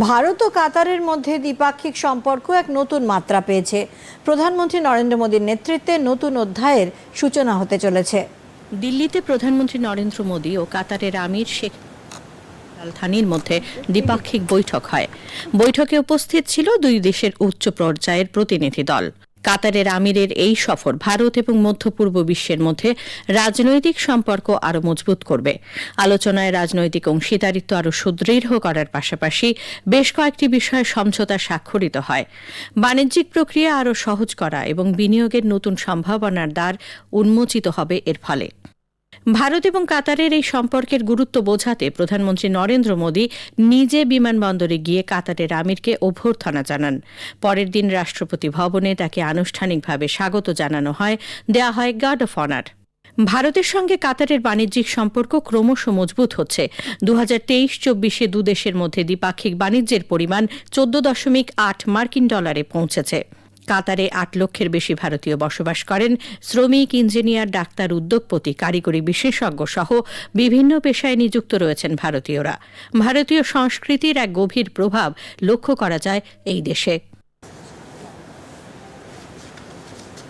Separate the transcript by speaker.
Speaker 1: ভারত ও কাতারের মধ্যে দ্বিপাক্ষিক সম্পর্ক এক নতুন মাত্রা পেয়েছে। প্রধানমন্ত্রী নরেন্দ্র মোদীর নেতৃত্বে নতুন অধ্যায়ের সূচনা হতে চলেছে।
Speaker 2: দিল্লিতে প্রধানমন্ত্রী নরেন্দ্র মোদী ও কাতারের আমির শেখ রাজধানীর মধ্যে দ্বিপাক্ষিক বৈঠক হয়। বৈঠকে উপস্থিত ছিল দুই দেশের উচ্চ পর্যায়ের প্রতিনিধি দল। কাতারের আমিরের এই সফর ভারত এবং মধ্যপূর্ব বিশ্বের মধ্যে রাজনৈতিক সম্পর্ক আরও মজবুত করবে। আলোচনায় রাজনৈতিক অংশীদারিত্ব আরও সুদৃঢ় করার পাশাপাশি বেশ কয়েকটি বিষয়ে সমঝোতা স্বাক্ষরিত হয়। বাণিজ্যিক প্রক্রিয়া আরও সহজ করা এবং বিনিয়োগের নতুন সম্ভাবনার দ্বার উন্মোচিত হবে এর ফলে। ভারত এবং কাতারের এই সম্পর্কের গুরুত্ব বোঝাতে প্রধানমন্ত্রী নরেন্দ্র মোদী নিজে বিমানবন্দরে গিয়ে কাতারের আমিরকে অভ্যর্থনা জানান। পরের দিন রাষ্ট্রপতি ভবনে তাকে আনুষ্ঠানিকভাবে স্বাগত জানানো হয়। দেয়া হয় গার্ড অফ অনার। ভারতের সঙ্গে কাতারের বাণিজ্যিক সম্পর্ক ক্রমশ মজবুত হচ্ছে। দু হাজার তেইশ চব্বিশে দুদেশের মধ্যে দ্বিপাক্ষিক বাণিজ্যের পরিমাণ চোদ্দ দশমিক আট মার্কিন ডলারে পৌঁছেছে। কাতারে আট লক্ষের বেশি ভারতীয় বসবাস করেন। শ্রমিক, ইঞ্জিনিয়ার, ডাক্তার, উদ্যোগপতি, কারিগরি বিশেষজ্ঞ সহ বিভিন্ন পেশায় নিযুক্ত রয়েছেন ভারতীয়রা। ভারতীয় সংস্কৃতির এক গভীর প্রভাব লক্ষ্য করা যায় এই দেশে।